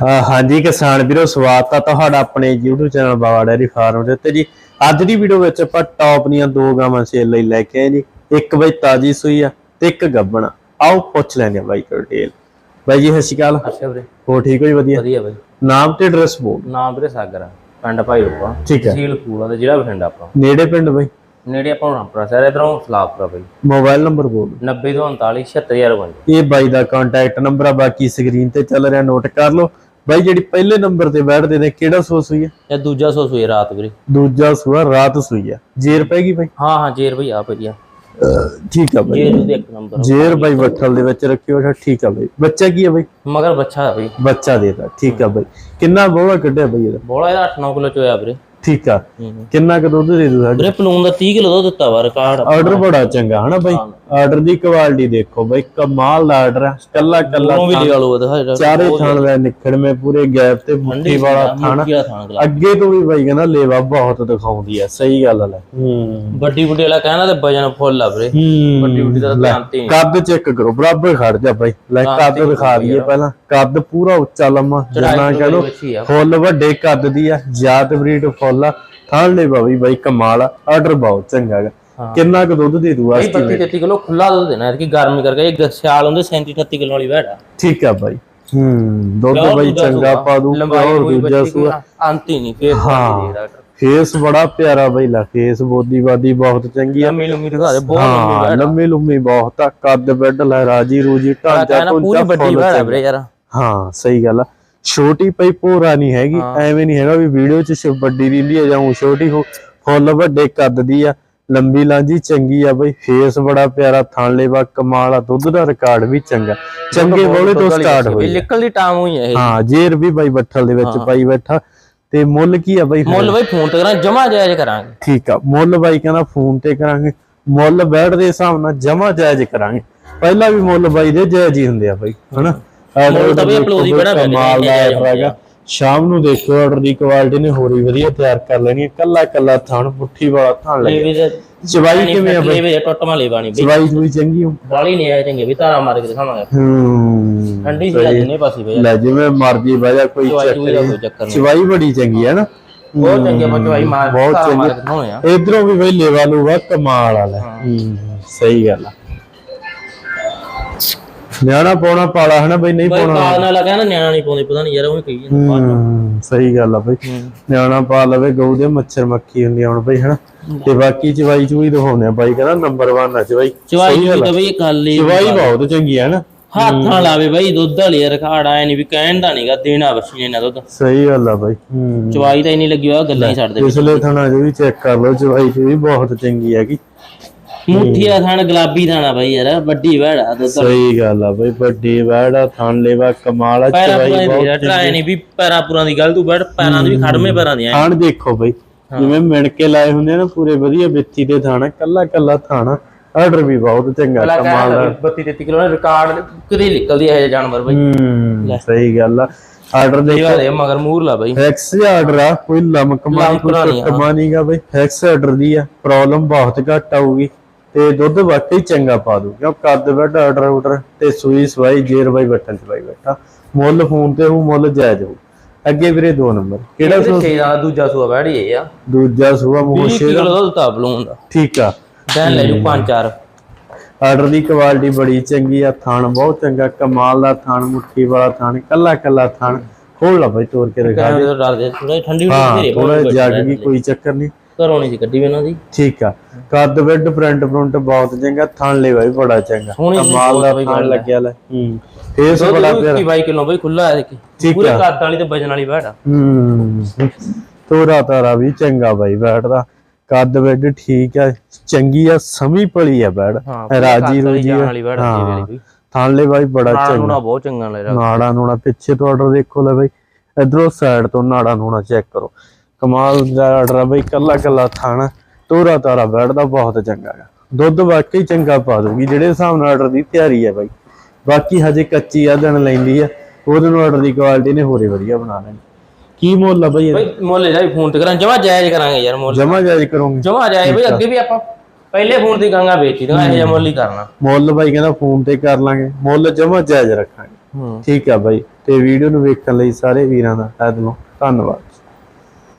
ਹਾਂਜੀ ਕਿਸਾਨ ਵੀਰੋ ਸਵਾਗਤ ਆ ਤੁਹਾਡਾ ਆਪਣੇ YouTube channel Bawa dairy farm ਦੇ ਉੱਤੇ ਜੀ। ਅੱਜ ਦੀ ਵੀਡੀਓ ਵਿੱਚ ਆਪਾਂ ਟੌਪ ਦੀਆਂ ਦੋ ਗਾਵਾਂ ਸੇਲ ਲਈ ਲੈ ਕੇ ਆਏ ਜੀ। ਇੱਕ ਬਈ ਤਾਜੀ ਸੂਈ ਆ ਤੇ ਇੱਕ ਗੱਬਣਾ ਆਓ ਪੁੱਛ ਲੈਂਦੇ ਆ ਬਾਈ ਕੋਲ ਡਿਟੇਲ ਬਾਈ ਜੀ ਸਤਿ ਸ਼੍ਰੀ ਅਕਾਲ। ਅੱਛਾ ਵੀਰੇ। ਹੋ ਠੀਕ ਹੋ ਜੀ? ਵਧੀਆ। ਵਧੀਆ ਬਾਈ। ਨਾਮ ਤੇ ਐਡਰੈਸ ਬੋਲ। ਨਾਮ ਵੀਰੇ ਸਾਗਰ ਆ। ਪਿੰਡ ਭਾਈ ਰੂਪਾ ਠੀਕ ਹੈ ਤਹਿਸੀਲ ਫੂਲਾ ਦੇ ਜ਼ਿਲ੍ਹਾ ਬਠਿੰਡਾ ਆਪਾਂ। ਨੇੜੇ ਪਿੰਡ ਬਾਈ? ਨੇੜੇ ਆਪਾਂ ਰਾਮਪੁਰਾ ਸ਼ਹਿਰ ਇਧਰੋਂ ਸਲਾਪੁਰਾ ਬਾਈ। ਮੋਬਾਈਲ ਨੰਬਰ ਬੋਲ। 90 ਤੋਂ 39 76052 ਇਹ ਬਾਈ ਦਾ ਕੰਟੈਕਟ ਨੰਬਰ ਆ ਬਾਕੀ ਸਕਰੀਨ ਤੇ ਚੱਲ ਰਿਹਾ ਨੋਟ ਕਰ ਲਓ। ਬਾਈ ਜਿਹੜੀ ਪਹਿਲੇ ਨੰਬਰ ਤੇ ਬੈਠਦੇ ਨੇ ਕਿਹੜਾ ਸੂਆ ਸੂਈ ਇਹ ਦੂਜਾ ਸੋ ਸੂਏ ਰਾਤ ਵੀਰੇ। ਦੂਜਾ ਸੂਆ ਰਾਤ ਸੂਈ ਆ। ਜੇਰ ਪੈ ਗਈ ਬਾਈ? ਹਾਂ ਹਾਂ ਜੇਰ ਬਈ ਆ ਵਧੀਆ ਠੀਕ ਆ ਬਾਈ। ਜੇਰ ਉਹਦੇ ਇੱਕ ਨੰਬਰ ਜੇਰ ਬਾਈ ਬੱਠਲ ਦੇ ਵਿੱਚ ਰੱਖਿਓ ਅੱਛਾ ਠੀਕ ਆ ਬਾਈ। ਬੱਚਾ ਕੀ ਆ ਬਾਈ? ਮਗਰ ਬੱਚਾ ਆ ਬਈ। ਬੱਚਾ ਦੇਤਾ ਠੀਕ ਆ ਬਾਈ। ਕਿੰਨਾ ਬੋਲਾ ਕੱਢਿਆ ਬਾਈ ਇਹਦਾ? ਬੋਲਾ ਇਹਦਾ 8-9 ਕਿਲੋ ਚ ਹੋਇਆ ਵੀਰੇ। ਠੀਕ ਆ। ਹੂੰ। ਕਿੰਨਾ ਕੁ ਦੁੱਧ ਦੇ ਦੂ ਸਾਡੇ? ਵੀਰੇ ਪਲੂਨ ਦਾ 30 ਕਿਲੋ ਦੁੱਧ ਦਿੱਤਾ ਵਾ ਰਿਕਾਰਡ। ਆਰਡਰ ਬੜਾ ਚੰਗਾ ਹਨਾ ਬਾਈ? ਆਰਡਰ ਦੀ ਕੁਆਲਿਟੀ ਦੇਖੋ ਬਾਈ ਕਮਾਲ ਦਾ ਆਰਡਰ ਆ। ਕੱਲਾ ਕੱਲਾ ਉਹ ਵੀ ਲਿਆ ਲਓ ਇਹਦਾ ਚਾਰੇ ਥਾਣ ਵੇ ਨਿਖੜਵੇਂ ਪੂਰੇ ਗੈਪ ਤੇ ਮੁੱਠੀ ਵਾਲਾ ਥਾਣ ਅੱਗੇ ਤੋਂ ਵੀ ਬਾਈ ਕਹਿੰਦਾ ਲੇਵਾ ਬਹੁਤ ਦਿਖਾਉਂਦੀ ਆ ਸਹੀ ਗੱਲ ਆ ਲੈ। ਹੂੰ। ਵੱਡੀ ਬੁੱਢੀ ਵਾਲਾ ਕਹਿੰਦਾ ਤੇ ਵਜਨ ਫੁੱਲ ਆ ਵੀਰੇ। ਵੱਡੀ ਬੁੱਢੀ ਦਾ ਧਿਆਨ ਤੇ ਕੱਦ ਚੈੱਕ ਕਰੋ ਬਰਾਬਰ ਖੜ ਜਾ ਬਾਈ। ਲੈ ਕੱਦ ਦਿਖਾ ਦਈਏ ਪਹਿਲਾਂ। ਕੱਦ ਪੂਰਾ ਉੱਚਾ ਲੰਮਾ ਜਿੰਨਾ ਕਹ ਲੋ ਫੁੱਲ ਵੱਡੇ ਕੱਦ ਦੀ ਆ ਜਾਤ ਬਰੀਡ ਫੁੱਲ ਆ ਥਾਣ ਲੈ ਬਾਈ ਬਾਈ ਕਮਾਲ ਆ ਆਰਡਰ ਬਹੁਤ ਚੰਗਾ ਗਾ। ਹਾਂ। ਕਿੰਨਾ ਕੁ ਦੁੱਧ ਦੇ ਦੂ ਇਹ 32 33 ਕਿਲੋ ਖੁੱਲਾ ਦੁੱਧ ਦੇਣਾ ਕਿ ਗਰਮੀ ਕਰਕੇ ਇਹ ਸਿਆਲ ਹੁੰਦੇ 37 38 ਕਿਲੋ ਵਾਲੀ ਵੈੜ ਆ। ਠੀਕ ਆ ਬਾਈ। ਹੂੰ ਦੁੱਧ ਬਾਈ ਚੰਗਾ ਪਾ ਦੂ ਹੋਰ ਦੂਜਾ ਸੂਆ। ਅੰਤ ਹੀ ਨਹੀਂ ਫੇਰ ਹਾਂ। ਫੇਸ ਬੜਾ ਪਿਆਰਾ ਬਾਈ ਲਾ ਫੇਸ ਬੋਦੀ ਬਾਦੀ ਬਹੁਤ ਚੰਗੀ ਆ। ਲੰਮੀ ਲੰਮੀ ਦਿਖਾ ਦੇ ਬਹੁਤ ਲੰਮੀ ਹਾਂ ਵੈੜ ਲੰਮੀ ਲੰਮੀ ਬਹੁਤ ਆ ਕੱਦ ਬੈੱਡ ਲੈ ਰਾਜੀ ਰੂਜੀ ਢਾਂਚਾ ਪੂਰੀ ਵੱਡੀ ਵੈੜ ਆ। ਵੀਰੇ ਯਾਰ। ਹਾਂ ਸਹੀ ਗੱਲ ਆ। ਛੋਟੀ ਪਈ ਭੋਰਾ ਨਹੀਂ ਹੈਗੀ ਐਵੇਂ ਨਹੀਂ ਹੈਗਾ ਵੀ ਵੀਡੀਓ 'ਚ ਵੱਡੀ ਦਿੰਦੀ ਆ ਜਾਂ ਊਂ ਛੋਟੀ ਹੋ ਫੁੱਲ ਵੱਡੇ ਕੱਦ ਦੀ ਆ ਲੰਬੀ ਲਾਂਜੀ ਚੰਗੀ ਆ ਬਈ ਫੇਸ ਬੜਾ ਪਿਆਰਾ ਥਣ ਲੇਵਾ ਕਮਾਲ ਆ ਦੁੱਧ ਦਾ ਰਿਕਾਰਡ ਵੀ ਚੰਗਾ। ਚੰਗੇ ਬੋਲੇ ਤੋਂ ਸਟਾਰਟ ਇਹ ਹੋਈ ਲਿਕਲ ਦੀ ਟਾਮ ਹੋਈ ਹੈ ਇਹ। ਹਾਂ ਜੇਰ ਵੀ ਬਾਈ ਬੱਠਲ ਦੇ ਵਿੱਚ ਪਾਈ ਬੈਠਾ। ਤੇ ਮੁੱਲ ਕੀ ਆ ਬਾਈ? ਮੁੱਲ ਬਈ ਫੋਨ ਤੇ ਕਰਾਂ ਜਮਾ ਜਾਇਜ਼ ਕਰਾਂਗੇ। ਠੀਕ ਆ ਮੁੱਲ ਬਾਈ ਕਹਿੰਦਾ ਫੋਨ ਤੇ ਕਰਾਂਗੇ। ਮੁੱਲ ਬੈਠ ਦੇ ਹਿਸਾਬ ਨਾਲ ਜਮਾ ਜਾਇਜ਼ ਕਰਾਂਗੇ। ਪਹਿਲਾਂ ਵੀ ਮੁੱਲ ਬਾਈ ਦੇ ਜਾਇਜ਼ ਹੀ ਹੁੰਦੇ ਆ ਬਾਈ ਹਨਾ? ਮੁੱਲ ਤਾਂ ਬੜਾ ਕਮਾਲ ਦਾ ਹੈਗਾ। ਸ਼ਾਮ ਨੂੰ ਦੇਖੋ ਆਰਡਰ ਦੀ ਕੁਆਲਿਟੀ ਨੇ ਹੋਰ ਵਧੀਆ ਤਿਆਰ ਕਰ ਲੈਣੀ ਹੈ ਕੱਲਾ ਕੱਲਾ ਥਣ ਪੁੱਠੀ ਵਾਲਾ ਥਣ ਲੈ ਲੱਗੇ ਵੀ ਤੇ ਚਵਾਈ ਕਿਵੇਂ ਆ ਬਾਈ? ਟੁੱਟ ਮਾ ਲੈ ਬਾਣੀ ਬਈ। ਚਵਾਈ ਚੂਈ ਚੰਗੀ ਹੋ ਬਾਲੀ ਨਹੀਂ ਆਏ ਚੰਗੇ ਵੀ ਤਾਰਾ ਮਾਰ ਕੇ ਦਿਖਾਵਾਂਗੇ। ਹੂੰ। ਠੰਡੀ ਸੀ ਜਿੰਨੇ ਪਾਸੇ ਬਈ। ਲੈ ਜਿਵੇਂ ਮਰਜ਼ੀ ਵਜਾ ਕੋਈ ਚੱਕਰ ਨਹੀਂ। ਚਵਾਈ ਬੜੀ ਚੰਗੀ ਹੈ ਨਾ। ਬਹੁਤ ਚੰਗੇ ਪਚਵਾਈ ਮਾਰ ਬਹੁਤ ਆ। ਇਧਰੋਂ ਵੀ ਬਈ ਲੇਵਾ ਲੂਵਾ ਕਮਾਲ ਵਾਲਾ। ਹੂੰ ਸਹੀ ਗੱਲ ਆ। ਨਿਆਣਾ ਪਾਉਣਾ ਪਾਲਾ ਹਨਾ ਬਈ ਨਹੀਂ ਬਈ ਪਾਉਣਾ। ਕਾਲ ਨਾਲ ਕਹਿੰਦਾ ਨਿਆਣਾ ਨਹੀਂ ਪਾਉਂਦੇ ਪਤਾ ਨਹੀਂ ਯਾਰ ਉਹ ਕਹੀ ਜਾਂਦਾ ਹੂੰ ਸਹੀ ਗੱਲ ਆ ਬਈ। ਨਿਆਣਾ ਪਾ ਲਵੇ ਗਊ ਦੇ ਮੱਛਰ ਮੱਖੀ ਹੁੰਦੀ ਹੁਣ ਬਈ ਹਨਾ। ਤੇ ਬਾਕੀ ਚਵਾਈ ਚੂਈ ਦਿਖਾਉਂਦੇ ਆ ਬਾਈ ਕਹਿੰਦਾ ਨੰਬਰ 1 ਆ ਚਵਾਈ। ਚਵਾਈ ਵੀ ਤਾਂ ਬਈ ਕੱਲ ਹੀ ਚਵਾਈ ਬਹੁਤ ਚੰਗੀ ਆ ਨਾ ਹੱਥ ਲਾਵੇ ਬਈ ਦੁੱਧ ਵਾਲੀ ਰਿਕਾਰਡ ਆਇਆ ਨਹੀਂ ਵੀ ਕਹਿਣ ਦਾ ਨਹੀਂਗਾ ਦੇਣਾ ਬੱਚੀ ਨੇ ਨਾ ਦੁੱਧ। ਸਹੀ ਗੱਲ ਆ ਬਾਈ। ਹੂੰ। ਚਵਾਈ ਤਾਂ ਨਹੀਂ ਲੱਗੀ ਹੋਇਆ ਗੱਲਾਂ ਹੀ ਛੱਡ ਦੇ ਪਿਛਲੇ ਥਣਾ ਚ ਵੀ ਚੈੱਕ ਕਰ ਲਓ ਚਵਾਈ ਚ ਵੀ ਬਹੁਤ ਚੰਗੀ ਹੈਗੀ। ਮੁੱਠੀਆ ਥਾਣ ਗੁਲਾਬੀ ਥਾਣਾ ਬਈ ਯਾਰ ਵੱਡੀ ਵੜਾ ਦੁੱਧ ਸਹੀ ਗੱਲ ਆ ਬਈ ਵੱਡੀ ਵੈੜਾ ਥਣ ਲੈਵਾ ਕਮਾਲ ਆ ਚਵਾਈ ਪੂਰਾਂ ਦੀ ਬਹੁਤ ਟਰਾਏ ਨਹੀਂ ਵੀ ਪੈਰਾਂ ਪੂਰਾਂ ਦੀ ਗੱਲ ਤੂੰ ਬੜ ਪੈਰਾਂ ਦੀ ਵੀ ਖੜਵੇਂ ਪੈਰਾਂ ਦੀਆਂ। ਥਾਣ ਦੇਖੋ ਬਈ ਜਿਵੇਂ ਮਿਣ ਕੇ ਲਾਏ ਹੁੰਦੇ ਨਾ ਪੂਰੇ ਵਧੀਆ ਵਿੱਥੀ ਦੇ ਥਾਣਾ ਕੱਲਾ ਕੱਲਾ ਥਾਣਾ ਆਰਡਰ ਵੀ ਬਹੁਤ ਚੰਗਾ ਕਮਾਲ ਦਾ 32 33 ਕਿਲੋ ਦਾ ਰਿਕਾਰਡ ਕਿਤੇ ਨਿਕਲਦੀ ਹੈ ਇਹ ਜਾਨਵਰ ਬਈ। ਸਹੀ ਗੱਲ ਆ। ਆਰਡਰ ਦੇ ਇਹ ਦੇ ਮਗਰ ਮੂਰ ਲਾ ਬਈ। ਫੈਕਸ ਆਰਡਰ ਆ ਕੋਈ ਲਮਕ ਮਾਰੀ ਕੋਈ। ਟੁੱਟਮਾ ਨਹੀਂਗਾ ਬਈ। ਫੈਕਸ ਆਰਡਰ ਦੀ ਆ ਪ੍ਰੋਬਲਮ ਬਹੁਤ ਘੱਟ ਆਊਗੀ। ਤੇ ਦੁੱਧ ਵਾਕਈ ਚੰਗਾ ਪਾ ਦੂ ਕਿਉਂ? ਕੱਦ ਵੱਡ ਆਰਡਰ ਆਰਡਰ ਤੇ ਸੂਈ ਸਵਾਈ ਜੇਰ ਬਾਈ ਬਟਨ ਚ ਬਾਈ ਬੈਠਾ। ਮੁੱਲ ਫੋਨ ਤੇ ਉਹ ਮੁੱਲ ਜਾਇਜ਼ ਹੋਊ। ਅੱਗੇ ਵੀਰੇ ਦੋ ਨੰਬਰ। ਕਿਹੜਾ ਛੇ ਦਾ ਦੂਜਾ ਸੂਆ ਬੈੜੀ ਆ। ਦੂਜਾ ਸੂਆ 20 ਮੋਸ਼ੇ ਕਿਲੋ ਦਾ ਦੁੱਧ ਤਾਂ ਬਲੂਨ ਦਾ। ਠੀਕ ਆ। ਦੈਨ ਲੈ ਜੂ ਪੰਜ ਚਾਰ। ਆਰਡਰ ਦੀ ਕੁਆਲਿਟੀ ਬੜੀ ਚੰਗੀ ਆ ਥਾਣ ਬਹੁਤ ਚੰਗਾ। ਕਮਾਲ ਦਾ ਥਾਣ ਮੁੱਠੀ ਵਾਲਾ ਥਾਣ ਕੱਲਾ ਕੱਲਾ ਥਾਣ ਖੋਲ ਲਾ ਬਾਈ ਤੋੜ ਕੇ ਤਾਂ ਡਰਦੇ ਥੋੜਾ ਠੰਡੀ ਹਾਂ ਹੁੰਦੀ ਥੋੜਾ ਜੱਗ ਗਈ ਕੋਈ ਚੱਕਰ ਨਹੀਂ। ਘਰੋਂ ਨਹੀਂ ਸੀ ਕੱਢੀ ਵੀ ਇਹਨਾਂ ਦੀ। ਠੀਕ ਆ। ਕੱਦ ਬੈੱਡ ਪ੍ਰਿੰਟ ਪ੍ਰਿੰਟ ਬਹੁਤ ਚੰਗਾ ਥਣ ਲੈ ਬਾਈ ਬੜਾ ਚੰਗਾ। ਸੋਹਣੀ ਕਮਾਲ ਦਾ ਬਹੁਤ ਥਣ ਲੱਗਿਆ ਲੈ। ਹੂੰ ਫੇਸ ਬੜਾ ਪਿਆਰਾ। 22 ਕਿਲੋ ਬਈ ਖੁੱਲਾ ਹੈ ਦੇਖੀ। ਠੀਕ ਪੂਰੇ ਆ। ਕੱਦ ਵਾਲੀ ਤੇ ਵਜਨ ਵਾਲੀ ਆ। ਹੂੰ ਤੋਰਾ ਤਾਰਾ ਵੀ ਚੰਗਾ ਬਾਈ ਬੈਠ ਦਾ। ਕੱਦ ਬੈੱਡ ਠੀਕ ਆ ਚੰਗੀ ਆ ਸਮੀ ਪਲੀ ਆ ਬੈੜ ਹਾਂ, ਪੂਰੇ ਰਾਜੀ ਕੱਦ ਵਾਲੀ ਰੋਜੀ ਜਾਨ ਵਾਲੀ ਬੈੜ ਆ ਹਾਂ ਵੀ। ਥਣ ਲੈ ਬਾਈ ਬੜਾ ਨਾਲ ਚੰਗਾ। ਨੂੰ ਬਹੁਤ ਚੰਗਾ ਲੈ ਰਿਹਾ ਨਾੜਾ ਨੂਣਾ ਪਿੱਛੇ ਤੋਂ ਆਰਡਰ ਦੇਖੋ ਲੈ ਬਾਈ। ਇਧਰੋਂ ਸਾਈਡ ਤੋਂ ਨਾੜਾ ਨੂਣਾ ਚੈੱਕ ਕਰੋ। ਕਮਾਲ ਦਾ ਆਰਡਰ ਆ ਬਾਈ ਕੱਲਾ ਕੱਲਾ ਥਾਣਾ ਤੋਰਾ ਤਾਰਾ ਬੈਠਦਾ ਬਹੁਤ ਚੰਗਾ ਹੈ ਦੁੱਧ ਵਾਕਈ ਚੰਗਾ ਪਾ ਦੂਗੀ ਜਿਹੜੇ ਹਿਸਾਬ ਨਾਲ ਆਰਡਰ ਦੀ ਤਿਆਰੀ ਹੈ ਬਾਈ। ਬਾਕੀ ਹਜੇ ਕੱਚੀ ਆ ਦਿਨ ਲੈਂਦੀ ਆ ਉਹਦੇ ਨੂੰ ਆਰਡਰ ਦੀ ਕੁਆਲਿਟੀ ਨੇ ਹੋਰੇ ਵਧੀਆ ਬਣਾ ਲੈਣੀ। ਕੀ ਮੁੱਲ ਆ ਬਾਈ ਬਈ ਮੁੱਲ ਇਹਦਾ ਵੀ ਫੋਨ ਤੇ ਕਰਾਂ ਜਮਾ ਜਾਇਜ਼ ਕਰਾਂਗੇ ਯਾਰ ਮੁੱਲ। ਜਮਾ ਜਾਇਜ਼ ਕਰੋਗੇ। ਜਮਾ ਜਾਇਜ਼ ਬਈ ਅੱਗੇ ਵੀ ਆਪਾਂ ਪਹਿਲੇ ਫੋਨ ਦੀ ਗਾਂਗਾ ਵੇਚੀ ਦਾਂ ਇਹ ਜਿਹਾ ਮੁੱਲ ਹੀ ਕਰਨਾ। ਮੁੱਲ ਬਾਈ ਕਹਿੰਦਾ ਫੋਨ ਤੇ ਕਰ ਲਾਂਗੇ ਮੁੱਲ ਜਮਾ ਜਾਇਜ਼ ਰੱਖਾਂਗੇ। ਠੀਕ ਆ ਬਾਈ ਤੇ ਵੀਡੀਓ ਨੂੰ ਵੇਖਣ ਲਈ ਸਾਰੇ ਵੀਰਾਂ ਦਾ ਤਹਿ ਦਿਲੋਂ ਧੰਨਵਾਦ।